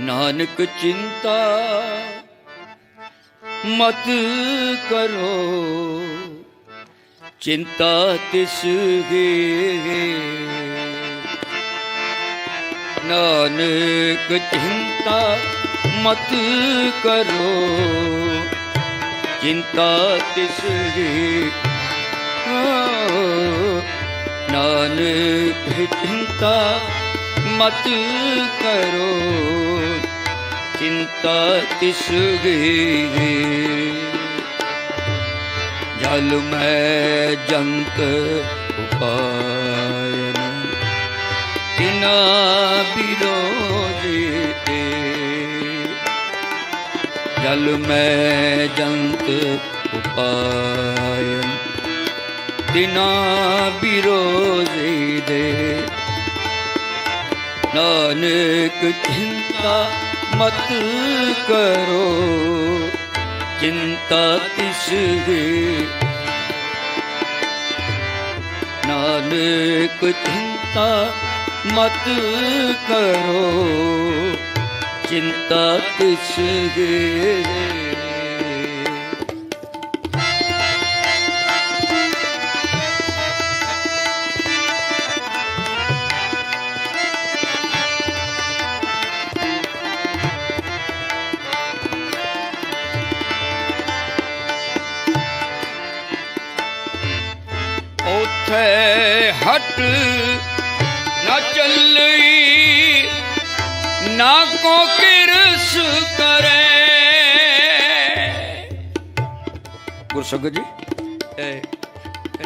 ਨਾਨਕ ਚਿੰਤਾ ਮਤ ਕਰੋ ਚਿੰਤਾ ਤਿਸ ਗੇ ਨਾਨਕ ਚਿੰਤਾ ਮਤ ਕਰੋ ਚਿੰਤਾ ਤਿਸ ਗੇ ਨਾਨਕ ਚਿੰਤਾ ਮਤ ਕਰੋ। ਚਿੰਤਾ ਤਿਸ ਗੇ ਜਲ ਮੈਂ ਜੰਤ ਉਪਾਇਨ ਤਿਨਾ ਬਿਰੋਜੇ ਜਲ ਮੈਂ ਜੰਤ ਉਪਾਇਨ ਤਿਨਾ ਬਿਰੋਜੇ ਦੇ। ਨਾਨਕ, ਚਿੰਤਾ ਮਤ ਕਰੋ। ਚਿੰਤਾ ਤਿਸ ਗੇ ਨਾਨਕ, ਚਿੰਤਾ ਮਤ ਕਰੋ। ਚਿੰਤਾ ਤਿਸ ਗੇ ਹਟ ਨਾ ਚੱਲਈ ਨਾ ਕੋ ਕਿਰਸ ਕਰੇ। ਗੁਰਸੰਗਤ ਜੀ ਇਹ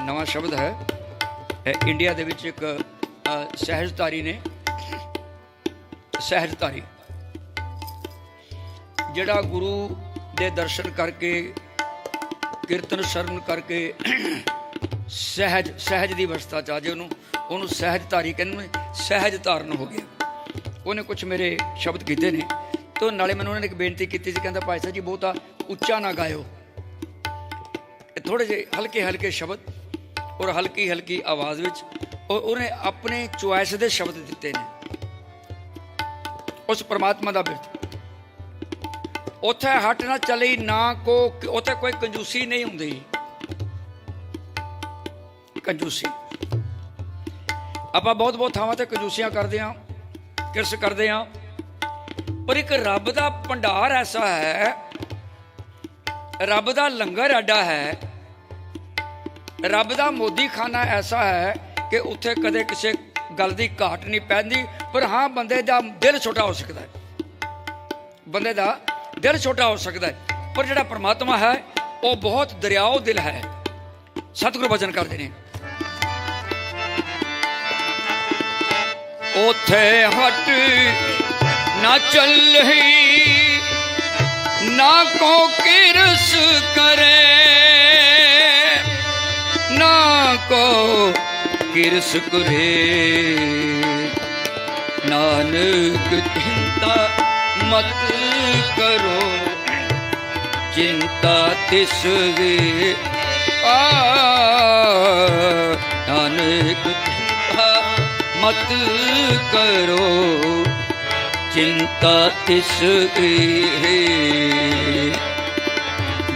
ਨਵਾਂ ਸ਼ਬਦ ਹੈ। ਇਹ ਇੰਡੀਆ ਦੇ ਵਿੱਚ ਇੱਕ ਅ, ਸਹਿਜਧਾਰੀ ਨੇ। ਸਹਿਜਧਾਰੀ। ਜਿਹੜਾ ਗੁਰੂ ਦੇ ਦਰਸ਼ਨ ਕਰਕੇ ਕੀਰਤਨ ਸ਼ਰਨ ਕਰਕੇ ਸਹਿਜ ਸਹਿਜ ਦੀ ਅਵਸਥਾ ਚ ਆ ਜੇ ਉਹਨੂੰ। ਉਹਨੂੰ ਸਹਿਜ ਧਾਰੀ ਕਹਿੰਦੇ ਸਹਿਜ ਧਾਰਨ ਹੋ ਗਿਆ। ਉਹਨੇ ਕੁਝ ਮੇਰੇ ਸ਼ਬਦ ਕੀਤੇ ਨੇ। ਤੋਂ ਨਾਲੇ ਮੈਨੂੰ ਉਹਨਾਂ ਨੇ ਇੱਕ ਬੇਨਤੀ ਕੀਤੀ ਸੀ, ਕਹਿੰਦਾ ਭਾਈ ਸਾਹਿਬ ਜੀ, ਬਹੁਤਾ ਉੱਚਾ ਨਾ ਗਾਇਓ। ਇਹ ਥੋੜੇ ਜਿਹੇ ਹਲਕੇ ਹਲਕੇ ਸ਼ਬਦ ਔਰ ਹਲਕੀ ਹਲਕੀ ਆਵਾਜ਼ ਵਿੱਚ ਔਰ ਉਹਨੇ ਆਪਣੇ ਚੁਆਇਸ ਦੇ ਸ਼ਬਦ ਦਿੱਤੇ ਨੇ। ਉਸ ਪਰਮਾਤਮਾ ਦਾ ਬਿਰਤ ਉੱਥੇ ਹਟ ਨਾ ਚਲੀ, ਨਾ ਕੋ ਉੱਥੇ ਕੋਈ ਕੰਜੂਸੀ ਨਹੀਂ ਹੁੰਦੀ। ਕੰਜੂਸੀ। ਆਪਾਂ ਬਹੁਤ ਬਹੁਤ ਥਾਵਾਂ ਤੇ ਕੰਜੂਸੀਆਂ ਕਰਦੇ ਆਂ ਕਿਰਸ ਕਰਦੇ ਆਂ ਪਰ ਇੱਕ ਰੱਬ ਦਾ ਭੰਡਾਰ ਐਸਾ ਹੈ, ਰੱਬ ਦਾ ਲੰਗਰ ਐਡਾ ਹੈ, ਰੱਬ ਦਾ ਮੋਦੀ ਖਾਨਾ ਐਸਾ ਹੈ ਕਿ ਉੱਥੇ ਕਦੇ ਕਿਸੇ ਗੱਲ ਦੀ ਘਾਟ ਨਹੀਂ ਪੈਂਦੀ, ਪਰ ਹਾਂ ਬੰਦੇ ਦਾ ਦਿਲ ਛੋਟਾ ਹੋ ਸਕਦਾ ਹੈ। ਬੰਦੇ ਦਾ ਦਿਲ ਛੋਟਾ ਹੋ ਸਕਦਾ ਹੈ, ਪਰ ਜਿਹੜਾ ਪ੍ਰਮਾਤਮਾ ਹੈ, ਉਹ ਬਹੁਤ ਦਰਿਆਓ ਦਿਲ ਹੈ। ਸਤਿਗੁਰੂ ਵਚਨ ਕਰਦੇ ਨੇ। ਉਥੇ ਹਟ ਨਾ ਚੱਲਹੀ, ਨਾ ਕੋ ਕਿਰਸ ਕਰੇ, ਨਾ ਕੋ ਕਿਰਸ ਕਰੇ। ਨਾਨਕ ਚਿੰਤਾ ਮਤ ਕਰੋ, ਚਿੰਤਾ ਤਿਸ ਵੇ ਆ। ਨਾਨਕ ਮਤ ਕਰੋ। ਚਿੰਤਾ ਤਿਸ ਵੇ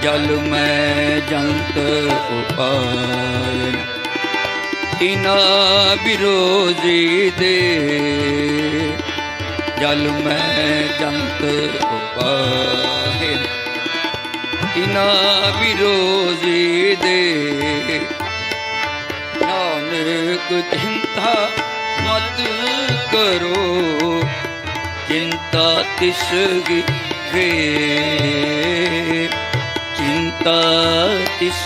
ਜਲ ਮੈਂ ਜੰਤ ਉਪਾਇ ਤਿਨਾ ਬਿਰੋਜ਼ੀ ਦੇ। ਜਲ ਮੈਂ ਜੰਤ ਉਪਾਇ ਤਿਨਾ ਬਿਰੋਜ਼ੀ ਦੇ। ਨਾਨਕ ਚਿੰਤਾ ਮਤ ਕਰੋ ਚਿੰਤਾ ਤਿਸ ਗੇ ਚਿੰਤਾ ਤਿਸ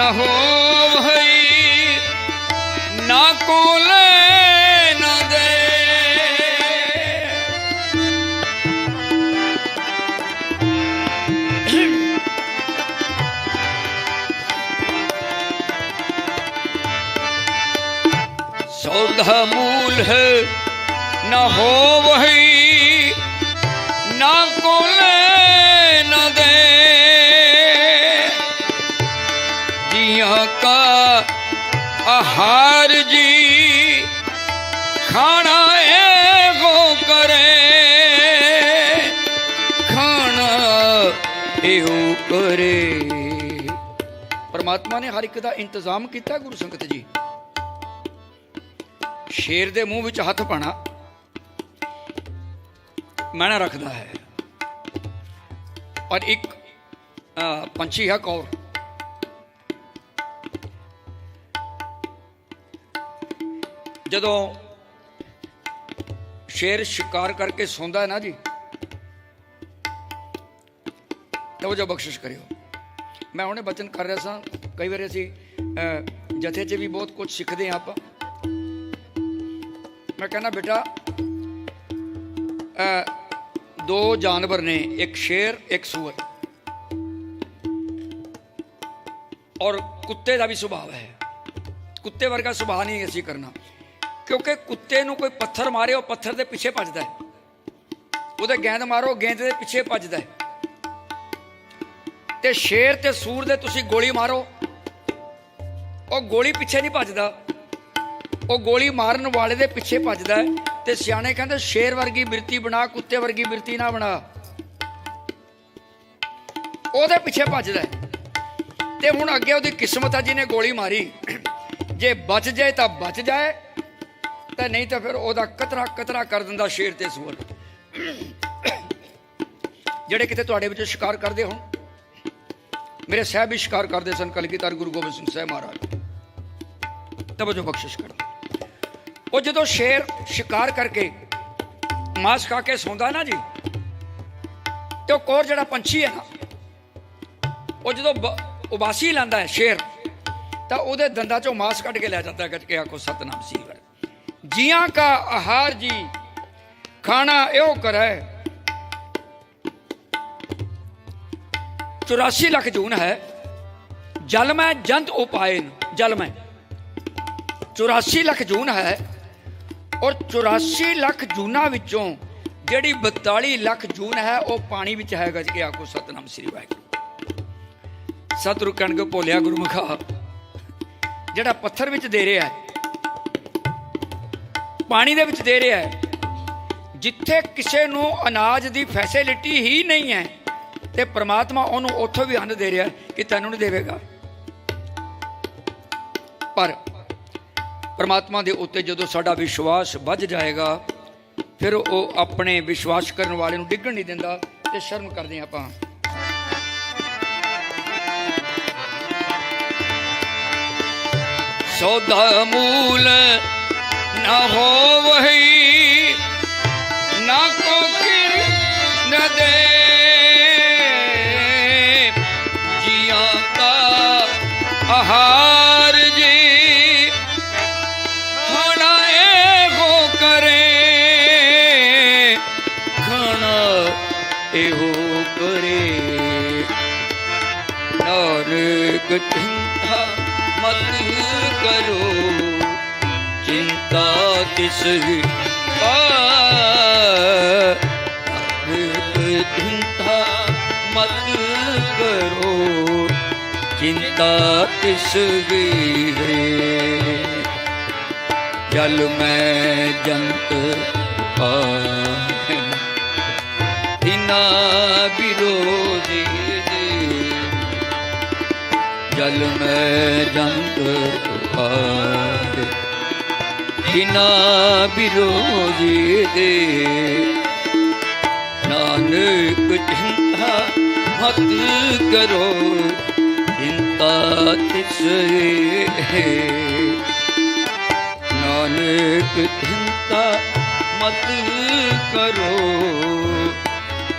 ਨ ਹੋਵਈ ਨਾ ਕੋਲੇ ਨਾ ਦੇ। ਸੋਧਮ ਆਹਾਰ ਜੀ, ਖਾਣਾ ਇਹੋ ਕਰੇ? ਖਾਣਾ ਇਹੋ ਕਰੇ। ਪਰਮਾਤਮਾ ਨੇ ਹਰ ਇੱਕ ਦਾ ਇੰਤਜ਼ਾਮ ਕੀਤਾ ਗੁਰੂ ਸੰਗਤ ਜੀ। ਸ਼ੇਰ ਦੇ ਮੂੰਹ ਵਿੱਚ ਹੱਥ ਪਾਣਾ, ਮਾਣਾ ਰੱਖਦਾ ਹੈ। ਔਰ ਇੱਕ ਪੰਛੀ ਹੈ ਕੌਰ। ਜਦੋਂ ਸ਼ੇਰ ਸ਼ਿਕਾਰ ਕਰਕੇ ਸੌਂਦਾ ਹੈ ਨਾ ਜੀ ਤੋ ਜੋ ਬਖਸ਼ਿਸ਼ ਕਰਿਓ। ਮੈਂ ਹੁਣੇ ਬਚਨ ਕਰ ਰਿਹਾ ਸਾਂ। ਕਈ ਵਾਰ ਅਸੀਂ ਅਹ, ਜਥੇ 'ਚ ਵੀ ਬਹੁਤ ਕੁਝ ਸਿੱਖਦੇ ਹਾਂ ਆਪਾਂ। ਮੈਂ ਕਹਿੰਦਾ ਬੇਟਾ ਅਹ, ਦੋ ਜਾਨਵਰ ਨੇ ਇੱਕ ਸ਼ੇਰ ਇੱਕ ਸੂਰ ਔਰ ਕੁੱਤੇ ਦਾ ਵੀ ਸੁਭਾਅ ਹੈ। ਕੁੱਤੇ ਵਰਗਾ ਸੁਭਾਅ ਨਹੀਂ ਅਸੀਂ ਕਰਨਾ। ਕਿਉਂਕਿ ਕੁੱਤੇ ਨੂੰ ਕੋਈ ਪੱਥਰ ਮਾਰੇ, ਉਹ ਪੱਥਰ ਦੇ ਪਿੱਛੇ ਭੱਜਦਾ ਹੈ। ਉਹਦੇ ਗੇਂਦ ਮਾਰੋ, ਗੇਂਦ ਦੇ ਪਿੱਛੇ ਭੱਜਦਾ ਹੈ। ਤੇ ਸ਼ੇਰ ਤੇ ਸੂਰ ਦੇ ਤੁਸੀਂ ਗੋਲੀ ਮਾਰੋ। ਉਹ ਗੋਲੀ ਪਿੱਛੇ ਨਹੀਂ ਭੱਜਦਾ। ਉਹ ਗੋਲੀ ਮਾਰਨ ਵਾਲੇ ਦੇ ਪਿੱਛੇ ਭੱਜਦਾ ਤੇ ਸਿਆਣੇ ਕਹਿੰਦੇ, ਸ਼ੇਰ ਵਰਗੀ ਬਿਰਤੀ ਬਣਾ, ਕੁੱਤੇ ਵਰਗੀ ਬਿਰਤੀ ਨਾ ਬਣਾ। ਉਹਦੇ ਪਿੱਛੇ ਭੱਜਦਾ ਤੇ ਹੁਣ ਅੱਗੇ ਉਹਦੀ ਕਿਸਮਤ ਆ ਜਿਹਨੇ ਗੋਲੀ ਮਾਰੀ। ਜੇ ਬਚ ਜਾਏ ਤਾਂ ਬਚ ਜਾਏ। ਤੇ ਨਹੀਂ ਤਾਂ ਫਿਰ ਉਹਦਾ ਕਤਰਾ ਕਤਰਾ ਕਰ ਦਿੰਦਾ ਸ਼ੇਰ ਤੇ ਸੂਰ। ਜਿਹੜੇ ਕਿਤੇ ਤੁਹਾਡੇ ਵਿੱਚ ਸ਼ਿਕਾਰ ਕਰਦੇ ਹੋਣ, ਮੇਰੇ ਸਾਹਿਬ ਵੀ ਸ਼ਿਕਾਰ ਕਰਦੇ ਸਨ, ਕਲਗੀਧਰ ਗੁਰੂ ਗੋਬਿੰਦ ਸਿੰਘ ਸਾਹਿਬ ਮਹਾਰਾਜ। ਤਵਜੋ ਬਖਸ਼ਿਸ਼ ਕਰਦਾ ਉਹ ਜਦੋਂ ਸ਼ੇਰ ਸ਼ਿਕਾਰ ਕਰਕੇ ਮਾਸ ਖਾ ਕੇ ਸੌਂਦਾ ਨਾ ਜੀ, ਤੇ ਉਹ ਕੋਰ ਜਿਹੜਾ ਪੰਛੀ ਹੈ ਨਾ, ਉਹ ਜਦੋਂ ਉਬਾਸੀ ਲੈਂਦਾ ਹੈ ਸ਼ੇਰ, ਤਾਂ ਉਹਦੇ ਦੰਦਾਂ ਚੋਂ ਮਾਸ ਕੱਢ ਕੇ ਲੈ ਜਾਂਦਾ ਗੱਜ ਕੇ ਆਖੋ ਸਤਨਾਮ ਸੀ ਜੀਆਂ ਕਾ ਆਹਾਰ ਜੀ, ਖਾਣਾ ਇਹੋ ਕਰੇ 84 ਲੱਖ ਜੂਨ ਹੈ। ਜਲ ਮੈਂ ਜੰਤ ਉਪਾਇਨ, ਜਲ ਮੈਂ। 84 ਲੱਖ ਜੂਨ ਹੈ ਔਰ 84 ਲੱਖ ਜੂਨਾਂ ਵਿੱਚੋਂ ਜਿਹੜੀ 42 ਲੱਖ ਜੂਨ ਹੈ, ਉਹ ਪਾਣੀ ਵਿੱਚ ਹੈ ਗੱਜ ਕੇ ਆਖੋ ਸਤਨਾਮ ਸ੍ਰੀ ਵਾਹਿਗੁਰੂ। ਸਤਿਗੁਰੂ ਕਣਕ ਭੋਲਿਆ ਗੁਰਮੁਖਾ, ਜਿਹੜਾ ਪੱਥਰ ਵਿੱਚ ਦੇ ਰਿਹਾ ਹੈ ਪਾਣੀ ਦੇ ਵਿੱਚ ਦੇ ਰਿਹਾ ਹੈ। ਜਿੱਥੇ ਕਿਸੇ ਨੂੰ ਅਨਾਜ ਦੀ ਫੈਸਿਲਿਟੀ ਹੀ ਨਹੀਂ ਹੈ, ਤੇ ਪ੍ਰਮਾਤਮਾ ਉਹਨੂੰ ਉੱਥੋਂ ਵੀ ਅੰਨ ਦੇ ਰਿਹਾ ਕਿ ਤੈਨੂੰ ਨਹੀਂ ਦੇਵੇਗਾ। ਪਰ ਪ੍ਰਮਾਤਮਾ ਦੇ ਉੱਤੇ ਜਦੋਂ ਸਾਡਾ ਵਿਸ਼ਵਾਸ ਵੱਧ ਜਾਏਗਾ, ਫਿਰ ਉਹ ਆਪਣੇ ਵਿਸ਼ਵਾਸ ਕਰਨ ਵਾਲੇ ਨੂੰ ਡਿੱਗਣ ਨਹੀਂ ਦਿੰਦਾ ਤੇ ਸ਼ਰਮ ਕਰਦੇ ਆਪਾਂ। ਸੌਦਾ ਮੂਲ ਨਾ ਹੋ ਨਾ ਕੋ ਕਿਰ ਨ ਦੇ। ਜੀਆਂ ਦਾ ਆਹਾਰ ਜੀ ਖਾਣਾ ਇਹੋ ਕਰੇ। ਖਾਣਾ ਇਹੋ ਕਰੇ। ਨਾਨਕ ਚਿੰਤਾ ਮਤ ਕਰੋ। ਚਿੰਤਾ ਤਿਸ ਆ ਚਿੰਤਾ ਮਤ ਕਰੋ। ਚਿੰਤਾ ਤਿਸ ਵੀ ਹੈ। ਜਲ ਮੈਂ ਜੰਤ ਪਾਹਨ ਤਿਨਾ ਵਿਰੋਧੀ ਜਲ ਮੈਂ ਜੰਤ ਪਾਹਨ ਤਿਨਾ ਵਿਰੋਧੀ ਦੇ। ਨਾਨਕ ਚਿੰਤਾ ਮਤ ਕਰੋ, ਚਿੰਤਾ ਤਿਸ ਹੈ ਨਾਨਕ ਚਿੰਤਾ ਮਤ ਕਰੋ,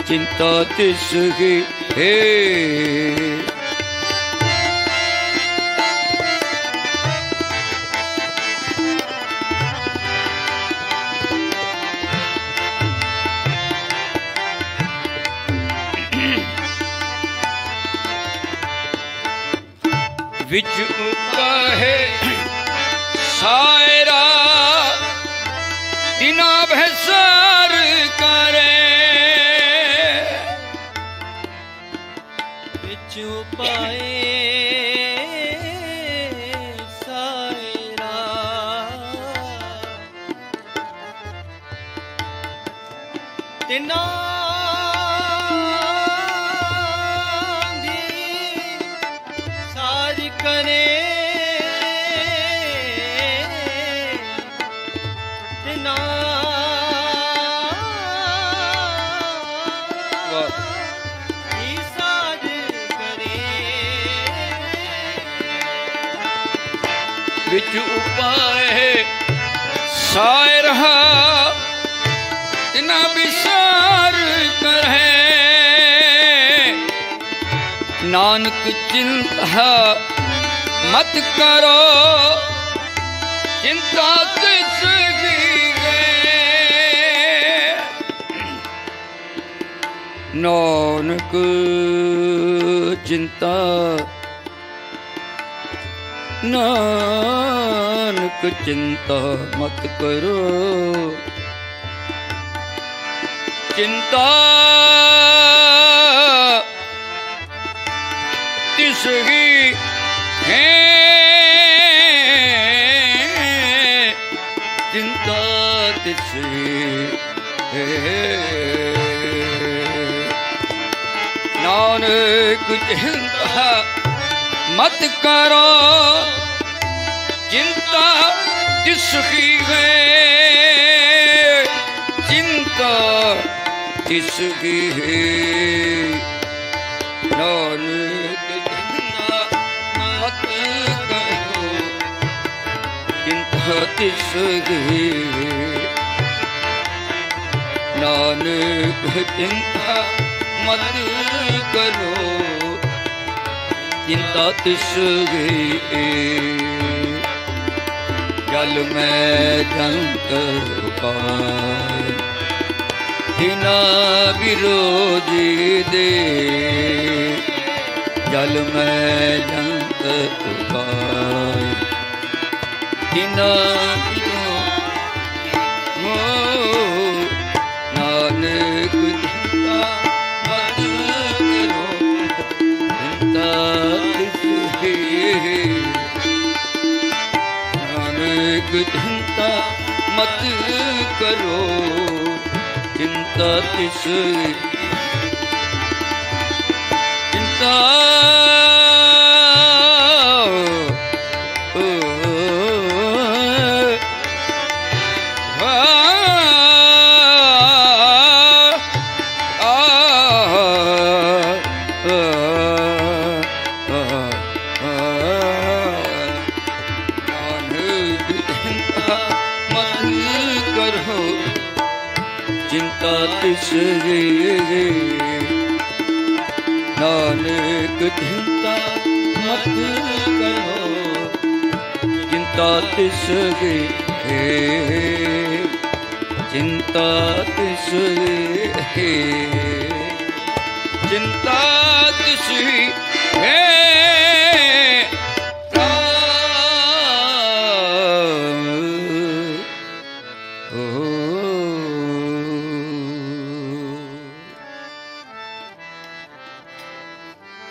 ਚਿੰਤਾ ਤਿਸ ਹੀ ਹੈ ਵਿੱਚ ਵਿੱਚ ਉਪਾਏ ਸਾਇ ਰਹਾ, ਤਿਨਾ ਵਿਸਾਰ ਕਰਹਿ। ਨਾਨਕ ਚਿੰਤਾ ਮਤ ਕਰੋ, ਚਿੰਤਾ ਤਿਸ ਕੀ ਗਏ ਨਾਨਕ ਚਿੰਤਾ ਨਾਨਕ ਚਿੰਤਾ ਮਤ ਕਰੋ। ਚਿੰਤਾ ਤਿਸ ਹੀ ਹੈ। ਚਿੰਤਾ ਤਿਸ ਹੈ ਨਾਨਕ ਚਿੰਤਾ ਮਤ ਕਰੋ। ਚਿੰਤਾ ਤਿਸ ਕੀ ਹੈ ਚਿੰਤਾ ਤਿਸ ਕੀ ਹੈ ਨਾਨਕ ਚਿੰਤਾ ਮਤ ਕਰੋ ਚਿੰਤਾ ਤਿਸ ਕੀ ਹੈ ਨਾਨਕ ਚਿੰਤਾ ਮਤ ਕਰੋ ਚਿੰਤਾ ਤਿਸ ਜਲ ਮੈਂ ਜੰਤ ਪਾਇ ਤਿਨਾ ਵਿਰੋਧੀ ਦੇ ਜਲ ਮੈਂ ਜੰਤ ਪਾਇ ਤਿਨਾ ਨਾਨਕ ਚਿੰਤਾ ਮਤ ਕਰੋ ਚਿੰਤਾ ਤਿਸ ਚਿੰਤਾ ਚਿੰਤਾ ਤਿਸ ਗਏ ਚਿੰਤਾ ਤਿਸ ਗਏ ਚਿੰਤਾ ਤਿਸ ਗਏ